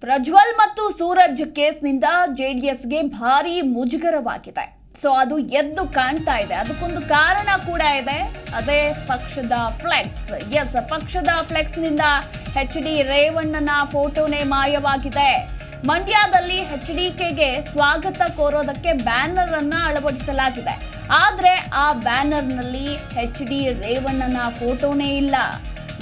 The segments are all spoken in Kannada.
ಪ್ರಜ್ವಲ್ ಮತ್ತು ಸೂರಜ್ ಕೇಸ್ನಿಂದ ಜೆಡಿಎಸ್ಗೆ ಭಾರಿ ಮುಜುಗರವಾಗಿದೆ. ಸೊ, ಅದು ಎದ್ದು ಕಾಣ್ತಾ ಇದೆ. ಅದಕ್ಕೊಂದು ಕಾರಣ ಕೂಡ ಇದೆ. ಅದೇ ಪಕ್ಷದ ಫ್ಲೆಕ್ಸ್. ಎಸ್ ಪಕ್ಷದ ಫ್ಲೆಕ್ಸ್ನಿಂದ ಎಚ್ ಡಿ ರೇವಣ್ಣನ ಫೋಟೋನೇ ಮಾಯವಾಗಿದೆ. ಮಂಡ್ಯದಲ್ಲಿ ಎಚ್ ಡಿ ಕೆಗೆ ಸ್ವಾಗತ ಕೋರೋದಕ್ಕೆ ಬ್ಯಾನರ್ ಅನ್ನ ಅಳವಡಿಸಲಾಗಿದೆ. ಆದರೆ ಆ ಬ್ಯಾನರ್ನಲ್ಲಿ ಎಚ್ ಡಿ ರೇವಣ್ಣನ ಫೋಟೋನೇ ಇಲ್ಲ.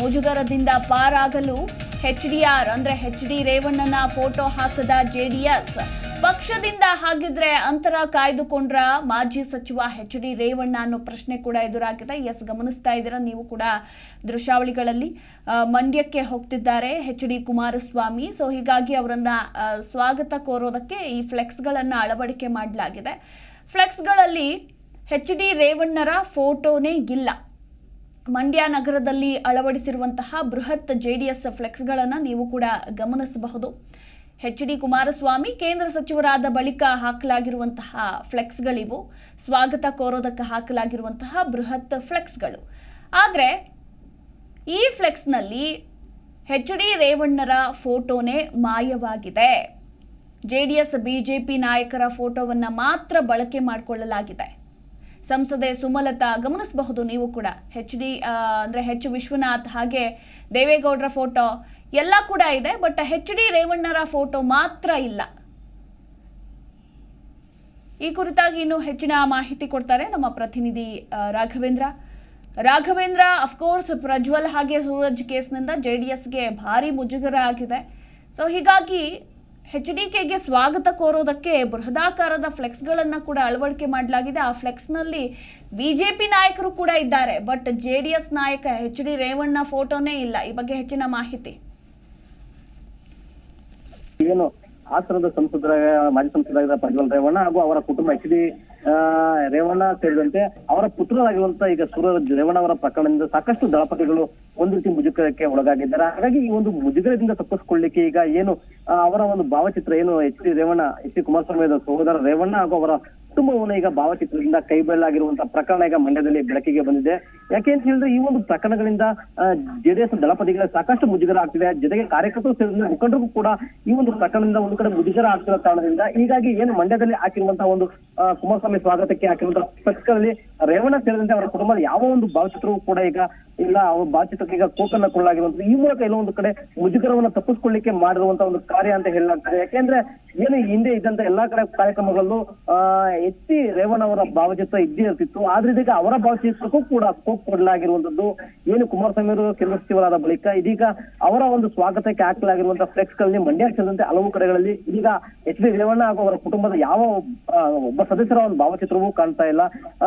ಮುಜುಗರದಿಂದ ಪಾರಾಗಲು ಎಚ್ ಡಿ ಆರ್ ಅಂದ್ರೆ ಎಚ್ ಡಿ ರೇವಣ್ಣನ ಫೋಟೋ ಹಾಕದ ಜೆಡಿಎಸ್ ಪಕ್ಷದಿಂದ ಹಾಗಿದ್ರೆ ಅಂತರ ಕಾಯ್ದುಕೊಂಡ್ರ ಮಾಜಿ ಸಚಿವ ಎಚ್ ಡಿ ರೇವಣ್ಣ ಅನ್ನೋ ಪ್ರಶ್ನೆ ಕೂಡ ಎದುರಾಗಿದೆ. ಎಸ್, ಗಮನಿಸ್ತಾ ಇದ್ದೀರಾ? ನೀವು ಕೂಡ ದೃಶ್ಯಾವಳಿಗಳಲ್ಲಿ ಮಂಡ್ಯಕ್ಕೆ ಹೋಗ್ತಿದ್ದಾರೆ ಎಚ್ ಡಿ ಕುಮಾರಸ್ವಾಮಿ. ಸೊ ಹೀಗಾಗಿ ಅವರನ್ನ ಸ್ವಾಗತ ಕೋರೋದಕ್ಕೆ ಈ ಫ್ಲೆಕ್ಸ್ಗಳನ್ನು ಅಳವಡಿಕೆ ಮಾಡಲಾಗಿದೆ. ಫ್ಲೆಕ್ಸ್ಗಳಲ್ಲಿ ಎಚ್ ಡಿ ರೇವಣ್ಣರ ಫೋಟೋನೇ ಇಲ್ಲ. ಮಂಡ್ಯ ನಗರದಲ್ಲಿ ಅಳವಡಿಸಿರುವಂತಹ ಬೃಹತ್ ಜೆ ಡಿ ಎಸ್ ಫ್ಲೆಕ್ಸ್ಗಳನ್ನು ನೀವು ಕೂಡ ಗಮನಿಸಬಹುದು. ಎಚ್ ಡಿ ಕುಮಾರಸ್ವಾಮಿ ಕೇಂದ್ರ ಸಚಿವರಾದ ಬಳಿಕ ಹಾಕಲಾಗಿರುವಂತಹ ಫ್ಲೆಕ್ಸ್ಗಳಿವು. ಸ್ವಾಗತ ಕೋರೋದಕ್ಕೆ ಹಾಕಲಾಗಿರುವಂತಹ ಬೃಹತ್ ಫ್ಲೆಕ್ಸ್ಗಳು. ಆದರೆ ಈ ಫ್ಲೆಕ್ಸ್ನಲ್ಲಿ ಎಚ್ ಡಿ ರೇವಣ್ಣರ ಫೋಟೋನೇ ಮಾಯವಾಗಿದೆ. ಜೆ ಡಿ ಎಸ್ ಬಿಜೆಪಿ ನಾಯಕರ ಫೋಟೋವನ್ನು ಮಾತ್ರ ಬಳಕೆ ಮಾಡಿಕೊಳ್ಳಲಾಗಿದೆ. ಸಂಸದೆ ಸುಮಲತಾ ಗಮನಿಸಬಹುದು. ನೀವು ಕೂಡ ಹೆಚ್ ಡಿ ಅಂದರೆ ಹೆಚ್ ವಿಶ್ವನಾಥ್ ಹಾಗೆ ದೇವೇಗೌಡರ ಫೋಟೋ ಎಲ್ಲ ಕೂಡ ಇದೆ, ಬಟ್ ಹೆಚ್ ಡಿ ರೇವಣ್ಣರ ಫೋಟೋ ಮಾತ್ರ ಇಲ್ಲ. ಈ ಕುರಿತಾಗಿ ಇನ್ನು ಹೆಚ್ಚಿನ ಮಾಹಿತಿ ಕೊಡ್ತಾರೆ ನಮ್ಮ ಪ್ರತಿನಿಧಿ ರಾಘವೇಂದ್ರ. ರಾಘವೇಂದ್ರ ಅಫ್ಕೋರ್ಸ್ ಪ್ರಜ್ವಲ್ ಹಾಗೆ ಸೂರಜ್ ಕೇಸ್ನಿಂದ ಜೆ ಡಿ ಎಸ್ಗೆ ಭಾರಿ ಮುಜುಗರ ಆಗಿದೆ. ಸೊ ಹೀಗಾಗಿ ಎಚ್ ಡಿ ಕೆಗೆ ಸ್ವಾಗತ ಕೋರೋದಕ್ಕೆ ಬೃಹದಾಕಾರದ ಫ್ಲೆಕ್ಸ್ಗಳನ್ನು ಕೂಡ ಅಳವಡಿಕೆ ಮಾಡಲಾಗಿದೆ. ಆ ಫ್ಲೆಕ್ಸ್ನಲ್ಲಿ ಬಿ ಜೆ ಪಿ ನಾಯಕರು ಕೂಡ ಇದ್ದಾರೆ. ಬಟ್ ಜೆ ನಾಯಕ ಎಚ್ ಡಿ ರೇವಣ್ಣ ಫೋಟೋನೇ ಇಲ್ಲ. ಈ ಬಗ್ಗೆ ಹೆಚ್ಚಿನ ಮಾಹಿತಿ. ಏನು ಹಾಸನದ ಸಂಸದರ ಮಾಜಿ ಸಂಸದರಾಗಿದ್ದ ಪ್ರಜ್ವಲ್ ರೇವಣ್ಣ ಹಾಗೂ ಅವರ ಕುಟುಂಬ ಎಚ್ ಡಿ ರೇವಣ್ಣ ಸೇರಿದಂತೆ ಅವರ ಪುತ್ರರಾಗಿರುವಂತ ಈಗ ಸೂರಜ್ ರೇವಣ್ಣ ಅವರ ಪ್ರಕರಣದಿಂದ ಸಾಕಷ್ಟು ದಳಪತಿಗಳು ಒಂದು ರೀತಿ ಮುಜುಗರಕ್ಕೆ ಒಳಗಾಗಿದ್ದಾರೆ. ಹಾಗಾಗಿ ಈ ಒಂದು ಮುಜುಗರದಿಂದ ತಪ್ಪಿಸ್ಕೊಳ್ಳಿಕ್ಕೆ ಈಗ ಏನು ಅವರ ಒಂದು ಭಾವಚಿತ್ರ ಏನು H D Revanna, H D Kumaraswamy ಸಹೋದರ ರೇವಣ್ಣ ಹಾಗೂ ಅವರ ಕುಟುಂಬವನ್ನು ಈಗ ಭಾವಚಿತ್ರದಿಂದ ಕೈ ಬಿಡಲಾಗಿರುವಂತಹ ಪ್ರಕರಣ ಈಗ ಮಂಡ್ಯದಲ್ಲಿ ಬೆಳಕಿಗೆ ಬಂದಿದೆ. ಯಾಕೆ ಅಂತ ಹೇಳಿದ್ರೆ ಈ ಒಂದು ಪ್ರಕರಣಗಳಿಂದ ಜೆಡಿಎಸ್ ದಳಪತಿಗಳ ಸಾಕಷ್ಟು ಮುಜುಗರ ಆಗ್ತಿದೆ ಜೊತೆಗೆ ಕಾರ್ಯಕರ್ತರು ಸೇರಿದಂತೆ ಮುಖಂಡರಿಗೂ ಕೂಡ ಈ ಒಂದು ಪ್ರಕರಣದಿಂದ ಒಂದು ಕಡೆ ಮುಜುಗರ ಆಗ್ತಿರೋ ಕಾರಣದಿಂದ ಹೀಗಾಗಿ ಏನು ಮಂಡ್ಯದಲ್ಲಿ ಹಾಕಿರುವಂತಹ ಒಂದು ಕುಮಾರಸ್ವಾಮಿ ಸ್ವಾಗತಕ್ಕೆ ಹಾಕಿರುವಂತಹ ಫ್ಲೆಕ್ಸ್ಗಳಲ್ಲಿ ರೇವಣ್ಣ ಸೇರಿದಂತೆ ಅವರ ಕುಟುಂಬದ ಯಾವ ಒಂದು ಭಾವಚಿತ್ರವೂ ಕೂಡ ಈಗ ಇಲ್ಲ. ಅವ್ರ ಭಾವಚಿತ್ರಕ್ಕೆ ಈಗ ಕೋಕನ್ನ ಕೊಳ್ಳಾಗಿರುವಂತದ್ದು ಈ ಮೂಲಕ ಎಲ್ಲೋ ಒಂದು ಕಡೆ ಮುಜುಗರವನ್ನ ತಪ್ಪಿಸ್ಕೊಳ್ಳಿಕ್ಕೆ ಮಾಡಿರುವಂತ ಒಂದು ಕಾರ್ಯ ಅಂತ ಹೇಳಲಾಗ್ತದೆ. ಯಾಕೆಂದ್ರೆ ಏನು ಹಿಂದೆ ಇದ್ದಂತ ಎಲ್ಲಾ ಕಡೆ ಕಾರ್ಯಕ್ರಮಗಳಲ್ಲೂ, ಆ, ಎತ್ತಿ ರೇವಣ್ಣ ಅವರ ಭಾವಚಿತ್ರ ಇದ್ದೇ ಇರ್ತಿತ್ತು. ಆದ್ರೆ ಇದೀಗ ಅವರ ಭಾವಚಿತ್ರಕ್ಕೂ ಕೂಡ ಕೋಕ್ ಕೊಡಲಾಗಿರುವಂತದ್ದು ಏನು ಕುಮಾರಸ್ವಾಮಿ ಅವರು ಕೇಂದ್ರ ಸಚಿವರಾದ ಬಳಿಕ ಇದೀಗ ಅವರ ಒಂದು ಸ್ವಾಗತಕ್ಕೆ ಹಾಕಲಾಗಿರುವಂತಹ ಫ್ಲೆಕ್ಸ್ಗಳಲ್ಲಿ ಮಂಡ್ಯ ಸೇರಿದಂತೆ ಹಲವು ಕಡೆಗಳಲ್ಲಿ ಇದೀಗ ಎಚ್ ಡಿ ರೇವಣ್ಣ ಹಾಗೂ ಅವರ ಕುಟುಂಬದ ಯಾವ ಒಬ್ಬ ಸದಸ್ಯರ ಒಂದು ಭಾವಚಿತ್ರವೂ ಕಾಣ್ತಾ ಇಲ್ಲ.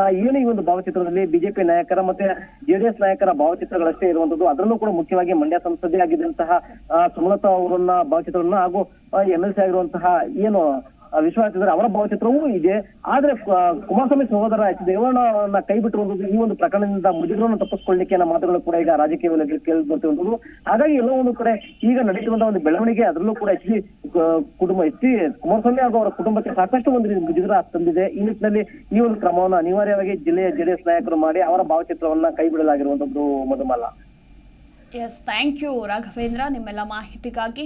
ಏನು ಈ ಒಂದು ಭಾವಚಿತ್ರದಲ್ಲಿ ಬಿಜೆಪಿ ನಾಯಕರ ಮತ್ತೆ ಜೆಡಿಎಸ್ ನಾಯಕರ ಭಾವಚಿತ್ರಗಳಷ್ಟೇ ಇರುವಂತದ್ದು. ಅದರಲ್ಲೂ ಕೂಡ ಮುಖ್ಯವಾಗಿ ಮಂಡ್ಯ ಸಂಸದೆ ಆಗಿದ್ದಂತಹ ಸುಮಲತಾ ಅವರನ್ನ ಭಾವಚಿತ್ರವನ್ನ ಹಾಗೂ ಎಂ ಎಲ್ ಸಿ ಆಗಿರುವಂತಹ ಏನು ವಿಶ್ವನಾಥ್ ಅವರ ಭಾವಚಿತ್ರವೂ ಇದೆ. ಆದ್ರೆ ಕುಮಾರಸ್ವಾಮಿ ಸಹೋದರ ಎಚ್ ದೇವಣ್ಣ ಕೈ ಬಿಟ್ಟಿರುವಂತದ್ದು ಈ ಒಂದು ಪ್ರಕರಣದಿಂದ ಮುಜುಗರವನ್ನು ತಪ್ಪಿಸ್ಕೊಳ್ಳಿಕ್ಕೆ ಅನ್ನೋ ಮಾತುಗಳು ಕೂಡ ಈಗ ರಾಜಕೀಯ ವಲಯದಲ್ಲಿ ಕೇಳಿ ಬರ್ತಿರುವಂತದ್ದು ಹಾಗಾಗಿ ಎಲ್ಲೋ ಒಂದು ಕಡೆ ಈಗ ನಡೀತಿರುವಂತಹ ಒಂದು ಬೆಳವಣಿಗೆ ಅದರಲ್ಲೂ ಕೂಡ ಎಚ್ ಡಿ ಕುಟುಂಬ ಎಚ್ ಕುಮಾರಸ್ವಾಮಿ ಹಾಗೂ ಅವರ ಕುಟುಂಬಕ್ಕೆ ಸಾಕಷ್ಟು ಒಂದು ಮುಜುಗರ ತಂದಿದೆ. ಈ ನಿಟ್ಟಿನಲ್ಲಿ ಈ ಒಂದು ಕ್ರಮವನ್ನು ಅನಿವಾರ್ಯವಾಗಿ ಜಿಲ್ಲೆಯ ಜೆಡಿಎಸ್ ನಾಯಕರು ಮಾಡಿ ಅವರ ಭಾವಚಿತ್ರವನ್ನ ಕೈ ಬಿಡಲಾಗಿರುವಂತದ್ದು ಮಧುಮಲ್ಲ ಎಸ್ ಥ್ಯಾಂಕ್ ಯು ರಾಘವೇಂದ್ರ. ನಿಮ್ಮೆಲ್ಲ ಮಾಹಿತಿಗಾಗಿ